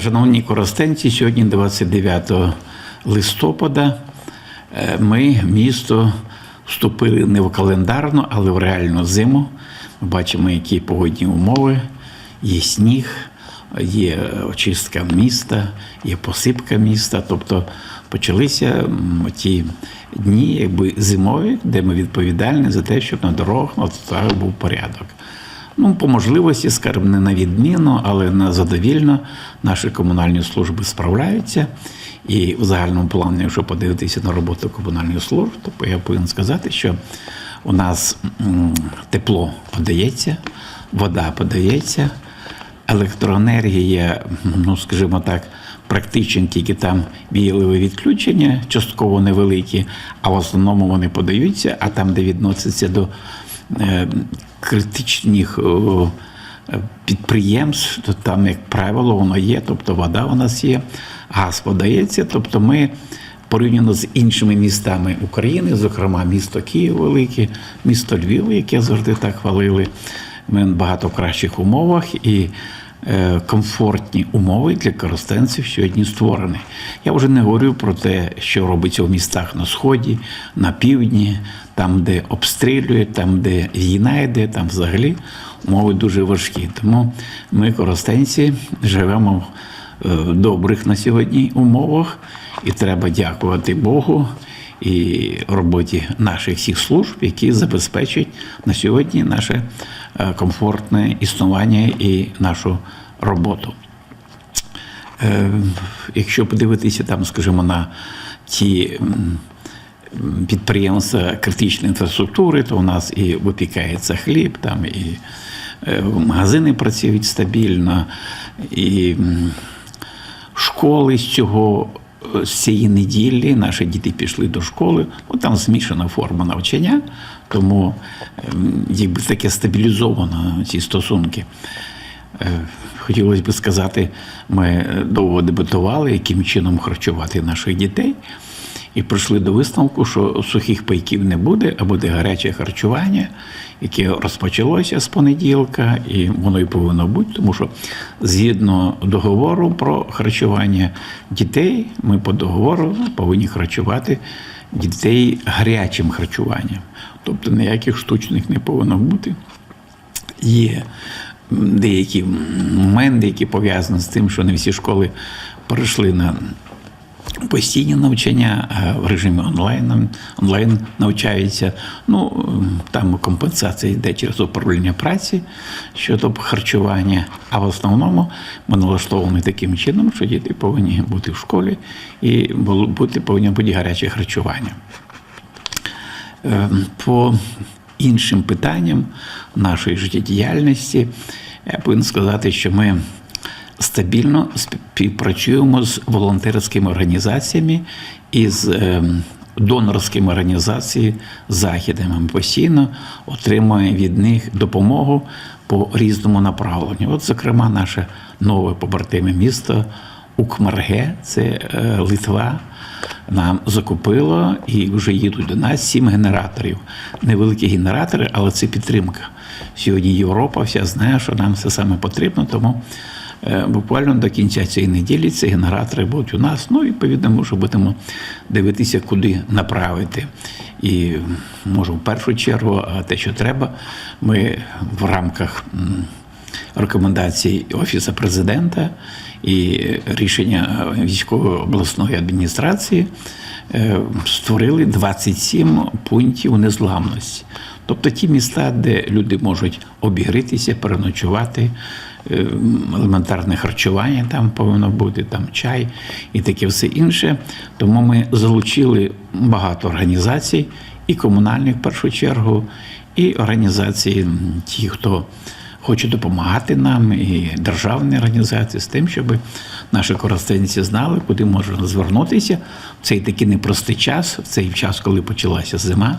Шановні коростенці, сьогодні 29 листопада е, ми, місто, вступили не в календарну, але в реальну зиму. Ми бачимо, які погодні умови, є сніг, є очистка міста, є посипка міста. Тобто почалися ті дні, якби зимові, де ми відповідальні за те, щоб на дорогах на тротуарах був порядок. Ну, по можливості, скажімо, не на відміну, але на задовільно наші комунальні служби справляються. І в загальному плані, якщо подивитися на роботу комунальних служб, то я повинен сказати, що у нас тепло подається, вода подається, електроенергія, ну скажімо так, практично тільки там віяливі відключення, частково невеликі, а в основному вони подаються, а там, де відноситься до критичних е, підприємств, то там, як правило, воно є, тобто вода у нас є, газ подається. Тобто ми порівняно з іншими містами України, зокрема місто Київ велике, місто Львів, яке завжди так хвалили, ми багато кращих умовах і комфортні умови для користенців сьогодні створені. Я вже не говорю про те, що робиться в містах на сході, на півдні, там, де обстрілюють, там, де війна йде, там взагалі умови дуже важкі. Тому ми, коростенці, живемо в е, добрих на сьогодні умовах, і треба дякувати Богу і роботі наших всіх служб, які забезпечують на сьогодні наше е, комфортне існування і нашу роботу. Е, Якщо подивитися там, скажімо, на ті підприємства критичної інфраструктури, то у нас і випікається хліб, там і е, магазини працюють стабільно, і школи з цього. З цієї неділі наші діти пішли до школи. Ну там змішана форма навчання, тому ем, якби таке стабілізовано ці стосунки. Е, Хотілося б сказати, ми довго дебатували, яким чином харчувати наших дітей, і прийшли до висновку, що сухих пайків не буде, а буде гаряче харчування, яке розпочалося з понеділка, і воно і повинно бути, тому що згідно договору про харчування дітей, ми по договору повинні харчувати дітей гарячим харчуванням. Тобто ніяких штучних не повинно бути. Є деякі моменти, які пов'язані з тим, що не всі школи перейшли на постійні навчання, в режимі онлайн, онлайн навчаються. Ну, там компенсація йде через управління праці щодо харчування. А в основному ми налаштовані таким чином, що діти повинні бути в школі і бути повинні бути гаряче харчування. Е, По іншим питанням нашої життєдіяльності я повинен сказати, що ми стабільно співпрацюємо з волонтерськими організаціями і з е, донорськими організаціями західами. Ми постійно отримуємо від них допомогу по різному направленню. От, зокрема, наше нове побратиме місто Укмарге, це е, Литва. Нам закупило і вже їдуть до нас сім генераторів. Невеликі генератори, але це підтримка. Сьогодні Європа вся знає, що нам це саме потрібно, тому буквально до кінця цієї неділі ці генератори будуть у нас. Ну, відповідно, ми вже будемо дивитися, куди направити. І може в першу чергу, а те, що треба, ми в рамках. рекомендацій Офісу президента і рішення військової обласної адміністрації е, створили 27 пунктів незламності. Тобто ті міста, де люди можуть обігрітися, переночувати, е, елементарне харчування там повинно бути, там чай і таке все інше. Тому ми залучили багато організацій, і комунальних в першу чергу, і організації, ті, хто хоче допомагати нам, і державні організації з тим, щоб наші користенці знали, куди можна звернутися в цей такий непростий час, в цей час, коли почалася зима.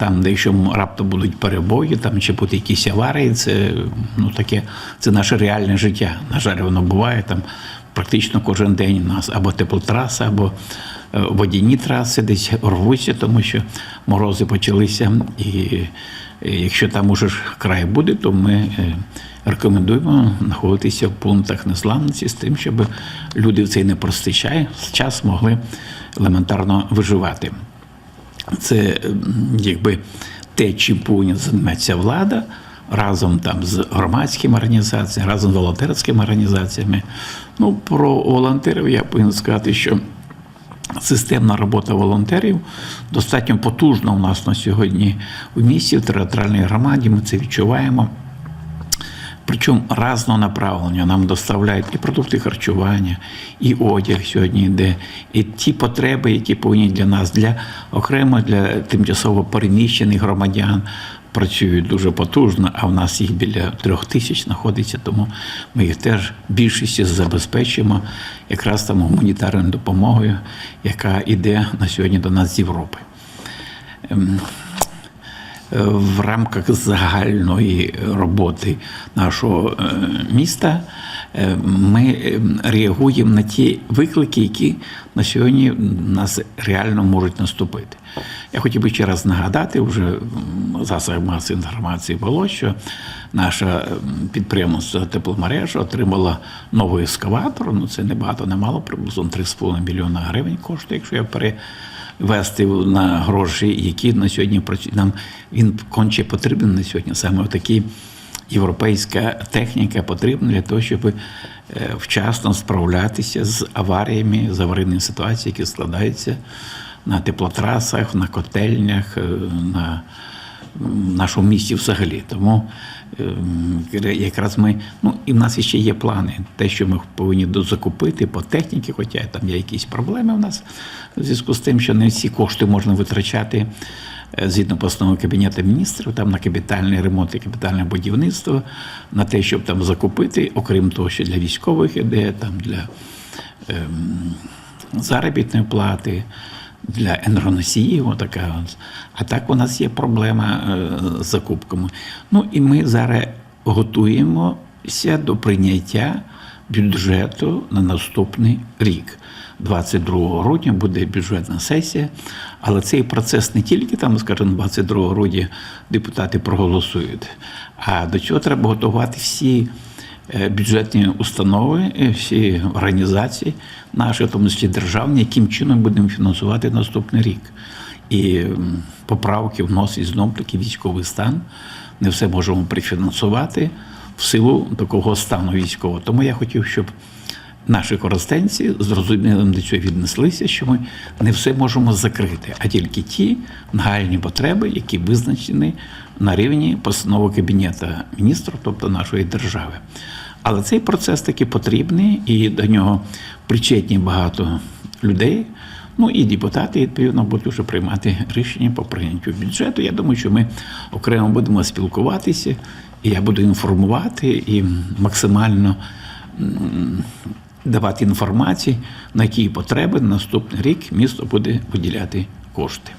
Там, де якщо раптом будуть перебої, там чи будуть якісь аварії, це ну таке, це наше реальне життя. На жаль, воно буває там практично кожен день у нас або теплотраса, або е, водяні траси десь рвуться, тому що морози почалися і Е, Якщо там уже ж край буде, то ми е, рекомендуємо знаходитися в пунктах незламності з тим, щоб люди в цей непростий час могли елементарно виживати. Це якби те, чим повинна займатися влада разом там з громадськими організаціями, разом з волонтерськими організаціями. Ну, про волонтерів я повинен сказати, що системна робота волонтерів достатньо потужна у нас на сьогодні в місті, в територіальній громаді. Ми це відчуваємо. Причому разного направлення нам доставляють і продукти харчування, і одяг сьогодні йде, і ті потреби, які повинні для нас, для окремо для тимчасово переміщених громадян. Працюють дуже потужно, а в нас їх біля трьох тисяч знаходиться, тому ми їх теж більшістю забезпечимо якраз там гуманітарною допомогою, яка йде на сьогодні до нас з Європи в рамках загальної роботи нашого е, міста е, ми е, реагуємо на ті виклики, які на сьогодні нас реально можуть наступити. Я хотів би ще раз нагадати, вже в засобах масової інформації було, що наше підприємство тепломережа отримало новий ескаватор. Ну це не багато, не мало, приблизно 3,5 мільйона гривень коштує, якщо я пере вести на гроші, які на сьогодні працюють. Нам він конче потрібен на сьогодні. Саме такі європейська техніка потрібна для того, щоб е, вчасно справлятися з аваріями, з аварійними ситуаціями, які складаються на теплотрасах, на котельнях, е, на в нашому місті взагалі. Тому е, якраз ми, ну і в нас ще є плани, те, що ми повинні дозакупити по техніці, хоча там є якісь проблеми в нас в зв'язку з тим, що не всі кошти можна витрачати е, згідно постанови Кабінету міністрів, там на капітальний ремонт і капітальне будівництво, на те, щоб там закупити, окрім того, що для військових іде, там для ем, заробітної плати для енергоносіїв. Отака. А так у нас є проблема е, з закупками. Ну і ми зараз готуємося до прийняття бюджету на наступний рік. 22 грудня буде бюджетна сесія, але цей процес не тільки там, скажімо, 22 грудня депутати проголосують, а до цього треба готувати всі бюджетні установи, е, всі організації наші, в тому числі державні, яким чином будемо фінансувати наступний рік. І поправки вносить знов таки військовий стан. Не все можемо прифінансувати в силу такого стану військового. Тому я хотів, щоб наші користенці зрозумілим до цього віднеслися, що ми не все можемо закрити, а тільки ті нагальні потреби, які визначені на рівні постанови Кабінету міністрів, тобто нашої держави. Але цей процес таки потрібний, і до нього причетні багато людей. Ну і депутати, відповідно, будуть вже приймати рішення по прийняттю бюджету. Я думаю, що ми окремо будемо спілкуватися, і я буду інформувати і максимально давати інформації, на які потреби на наступний рік місто буде виділяти кошти.